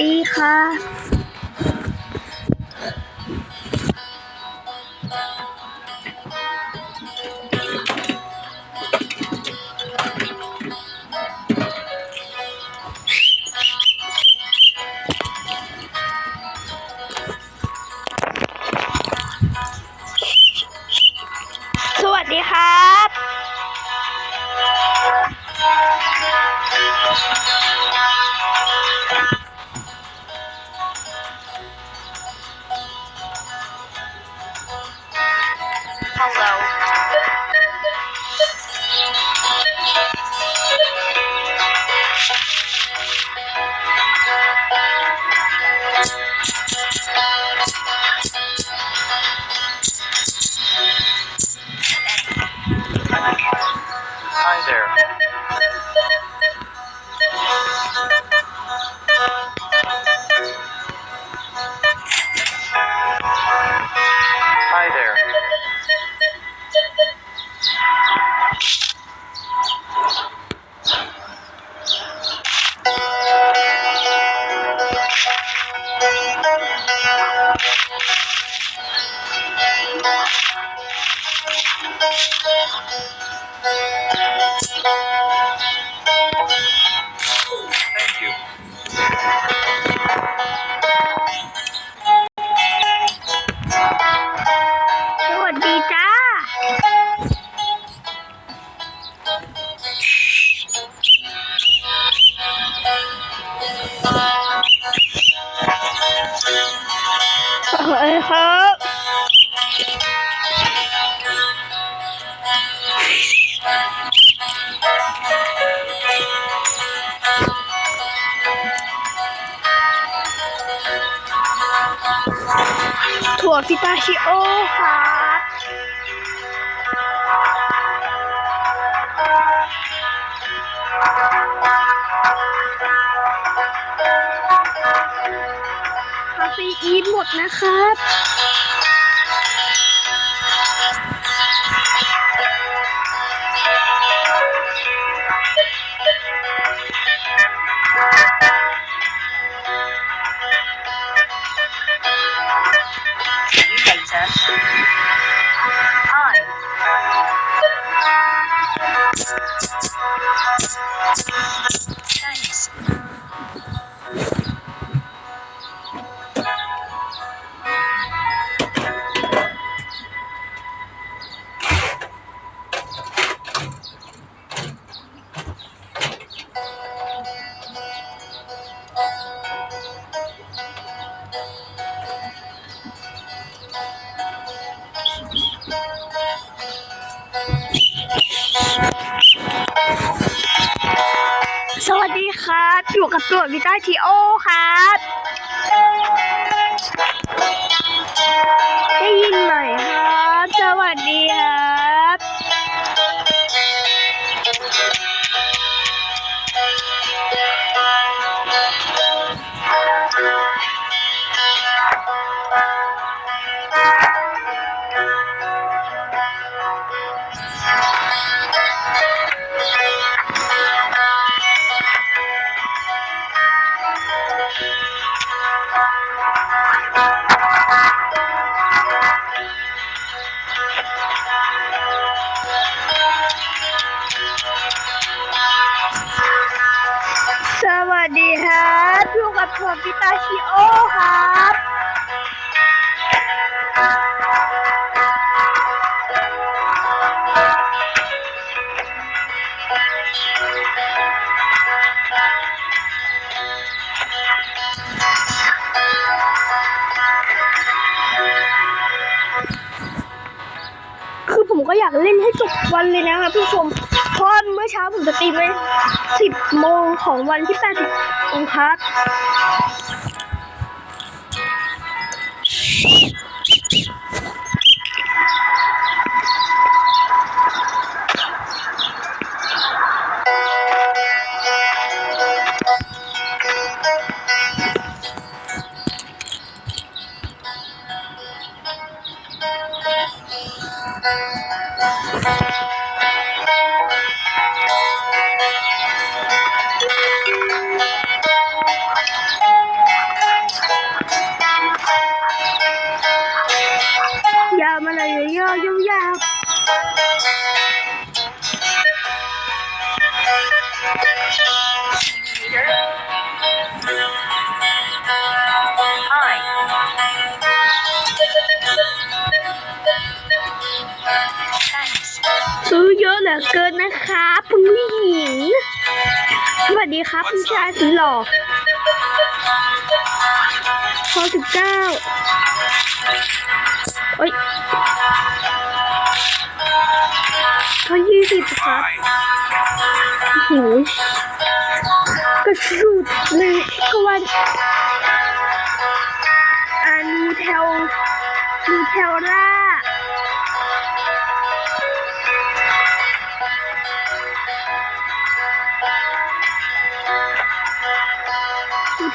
ดีค่ะ วกพิตาชิโอครับคาเฟอีนหมดนะครับ กับตัววิต้าทีโอครับ อยู่กับตัวพิตาชิโอครับคือผมก็อยากเล่นให้จบวันเลยนะครับผู้ชม เช้าผมจะตีไปสิบโมงของวันที่แปดสิบองครับ ยอะเหลือเกินนะคะคุณผู้หญิง สวัสดีครับคุณชายสีหล่อพอสิบเก้าเอ้ยพอยี่สิบครับโอ้โหกระชุดเลยก็ว่า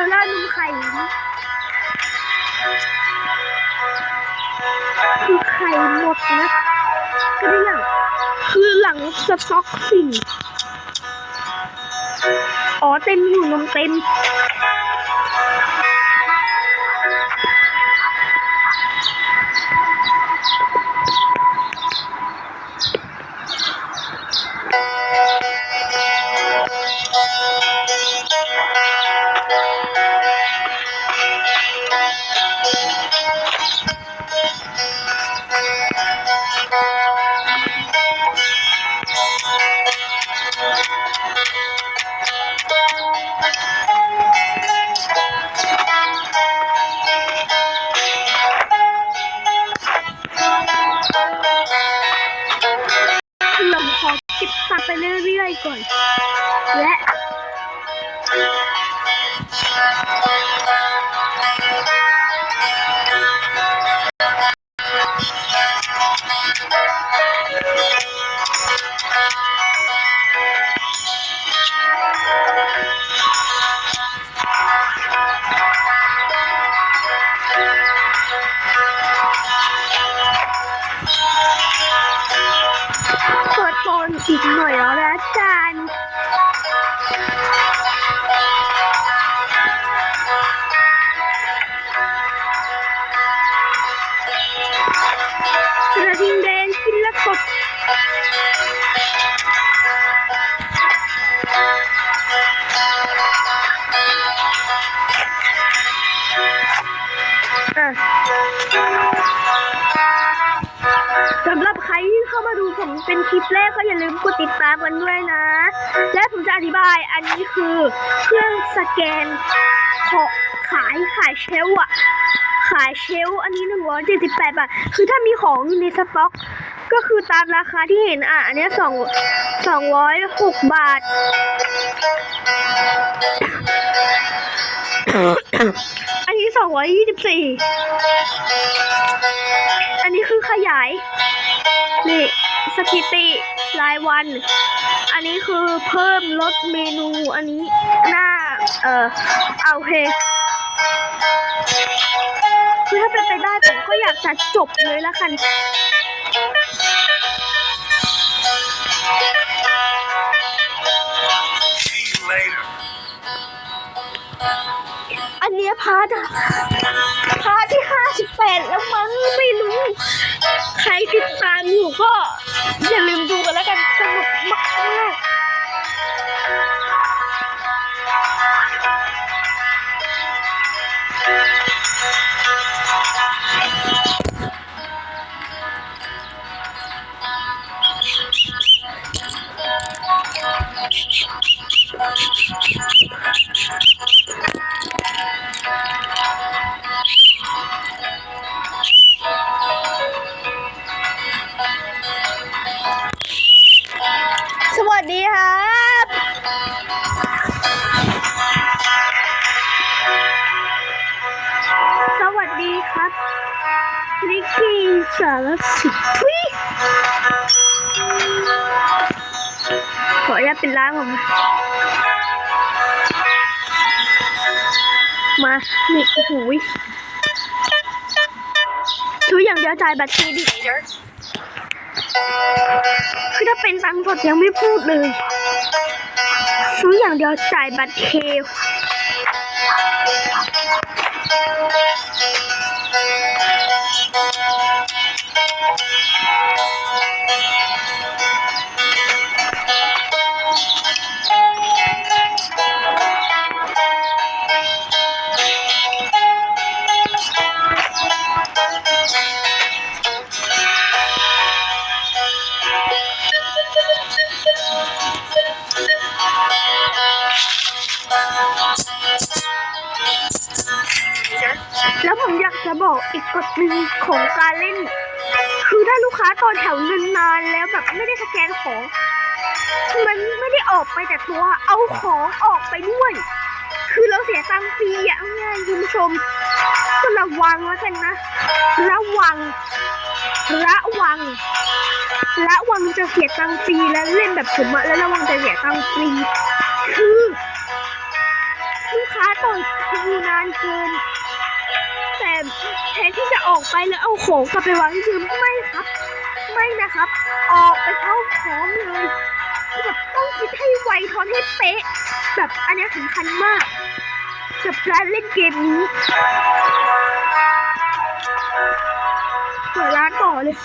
ลล่านมไข่คือไข่หมดนะก็ได้อย่างคือหลังสต็อกสิ่งอ๋อเต็มอยู่นมเต็ม ปิดโฟน ครที่เข้ามาดูผมเป็นคลิปแรกก็อย่าลืมกดติดตามกันด้วยนะ และผมจะอธิบายอันนี้คือเครื่องสแกนขอขายขายเชลอะขายเชลอันนี้178บาท คือถ้ามีของอยู่ในสต็อก ก็คือตามราคาที่เห็นอะ อันนี้ย2 206บาท อันนี้224อันนี้คือขยาย นี่สถิติรายวัน อันนี้คือเพิ่มลดเมนูอันนี้หน้า เออเอาโอเคคือถ้าเป็นไปได้ผมก็อยากจะจบเลยละกัน See you later. อันเนี้ยพาร์ทอะพาร์ทที่ห้าสิบแปดแล้วมั้งไม่รู้ใครติดตามอยู่ก็อย่าลืมดู สารสิทธิ์ทุยขออนุญาตเป็นร้านผมนะมานี่โอ้โหยซื้ออย่างเดียวจ่ายบัตรเครดิตคือถ้าเป็นตังค์สดยังไม่พูดเลยซื้ออย่างเดียวจ่ายบัตรเค แล้วผมอยากจะบอกอีกกฎหนึ่งของการเล่น คือถ้าลูกค้าต่อแถวนานๆแล้วแบบไม่ได้สแกนของมันไม่ได้ออกไปแต่ตัว เอาของออกไปด้วย คือเราเสียตังค์ฟรีอะเอาง่ายคุณผู้ชมก็ระวังแล้วกันนะ ระวัง ระวัง ระวังจะเสียตังค์ฟรีแล้วเล่นแบบผมอะแล้วระวังจะเสียตังค์ฟรี คือลูกค้าต่อคิวนานเกิน แต่แทนที่จะออกไปแล้วเอาของกลับไปวางที่พื้นไม่ครับ ไม่นะครับ ออกไปเข้าของเลยแบบต้องคิดให้ไวทอนให้เป๊ะ แบบอันนี้สำคัญมากกับการเล่นเกมนี้เปิดร้านต่อเลย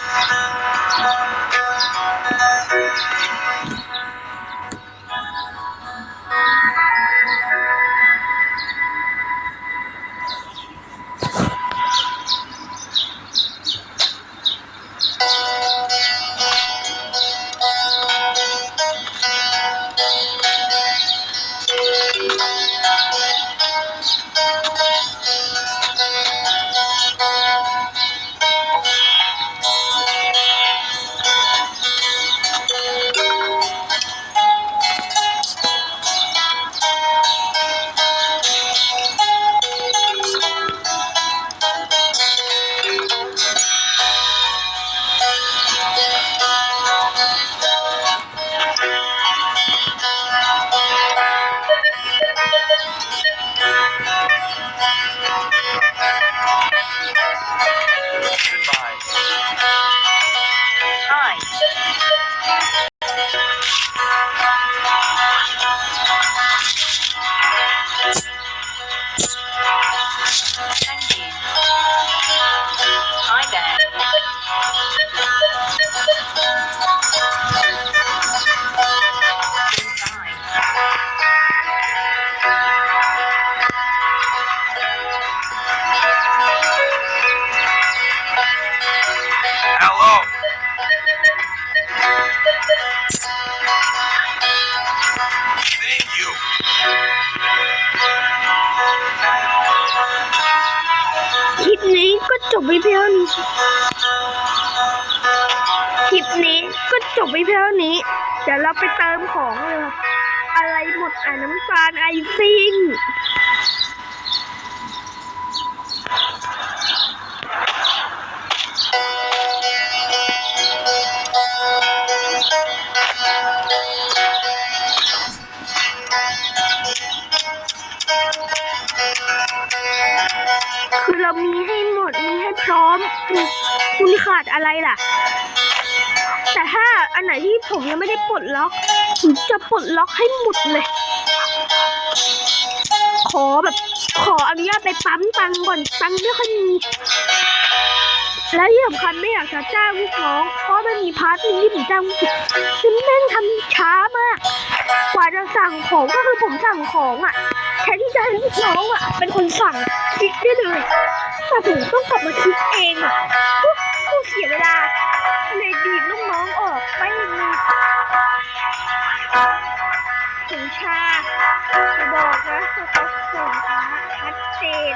ไปเพียงเท่านี้ คลิปนี้ก็จบไปเพียงเท่านี้ เดี๋ยวเราไปเติมของเลย อะไรหมดอะน้ำตาลไอซิ่ง คุณขาดอะไรล่ะ แต่ถ้าอันไหนที่ผมยังไม่ได้ปลดล็อกผมจะปลดล็อกให้หมดเลย ขอแบบ ขออนุญาตไปปั๊มตังก่อนตังไม่ค่อยมีและที่สำคัญไม่อยากจะจ้างลูกน้อง เพราะมันมีพาร์ทนึงที่ผมจ้างผิดซึ่งแม่งทำช้ามาก กว่าจะสั่งของก็คือผมสั่งของอะแทนที่จะให้ลูกน้องอะ เป็นคนสั่งคลิกได้เลย แต่ผมต้องกลับมาคิดเองอะกูเสียเวลาเลยดีดลูกน้องออกไปมีถึงชาจะบอกนะสต็อกสินค้าชัดเจน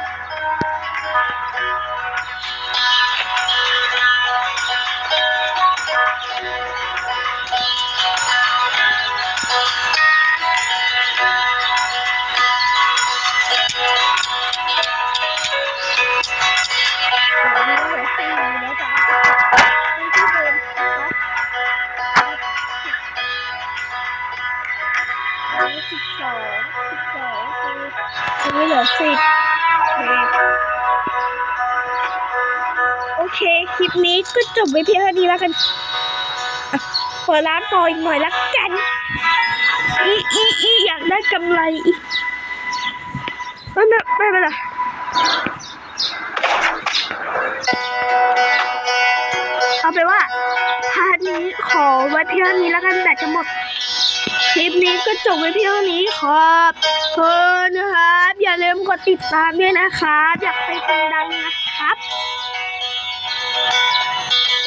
อไม่เหลือสิบโอเค คลิปนี้ก็จบไปเพียงเท่านี้แล้วกันอะเปิดร้านต่ออีกหน่อยละกัน อีอีอีอยากได้กำไรอีไม่ไม่ไม่เป็นไรเอาไปว่าพาร์ทนี้ขอไว้เพียงเท่านี้แล้วกันแบตจะหมด คลิปนี้ก็จบไว้เพียงเท่านี้ครับเพื่อนนะครับอย่า ลืมกดติดตามด้วยนะครับอยากไปเป็นดังนะครับ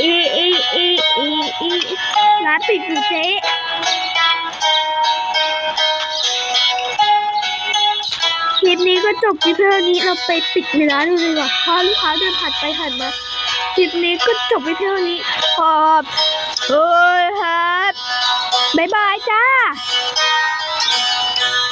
อีอีอีอีอีร้านปิดอยู่เจ๊คลิปนี้ก็จบที่เท่านี้เราไปปิดในร้านดูเลยดีกว่าเพราะลูกค้าเดินผ่านไปผ่านมาคลิปนี้ก็จบไปเท่านี้ขอบเฮ้ยครับบ๊ายบายจ้า